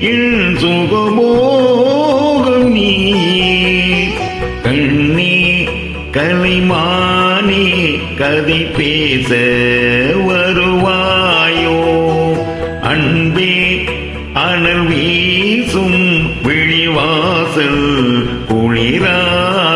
இழ்சுகமோகம் நீ. கண்ணே கலைமானே கதை பேச வருவாயோ? அன்பே அனல் வீசும் விழிவாசல் குளிரா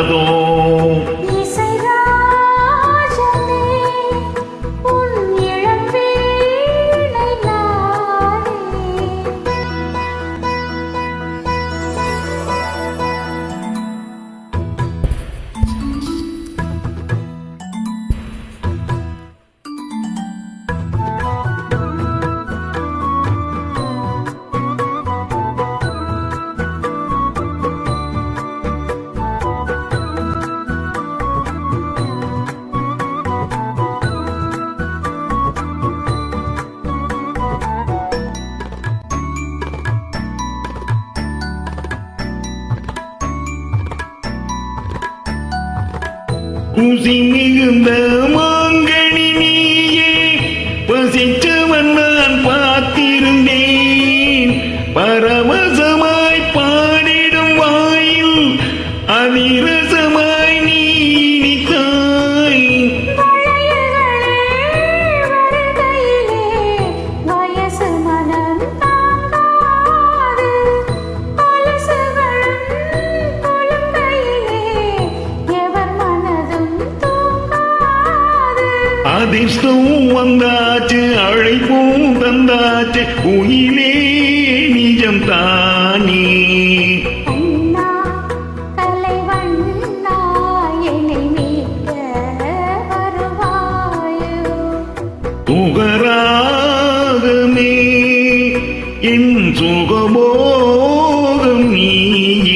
குசி மிகுந்த மாங்கனி உயிலே நிஜம் தானே. சுகராகமே என் சுகபோகம் நீயே.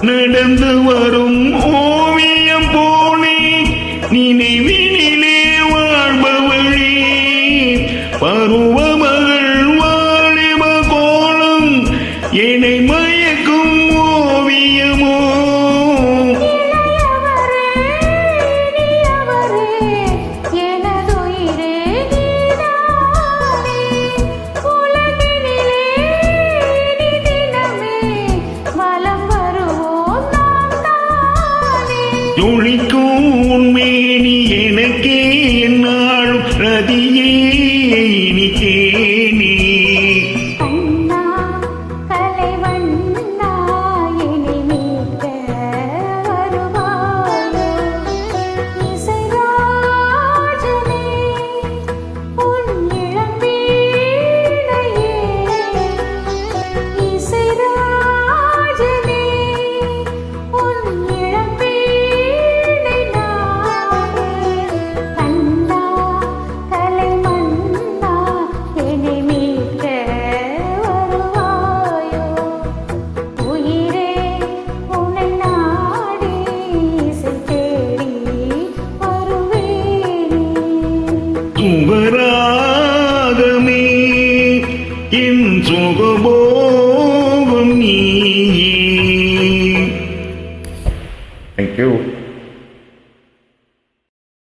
நடந்து வரும் ஓவியம் போனே நினைவினிலே வாழ்பவழி. பருவமகள் வாலிப கோலம் என்னை தானே உண்மேனி எனக்கே என்னாலும் ரதியே இனிக்கேனே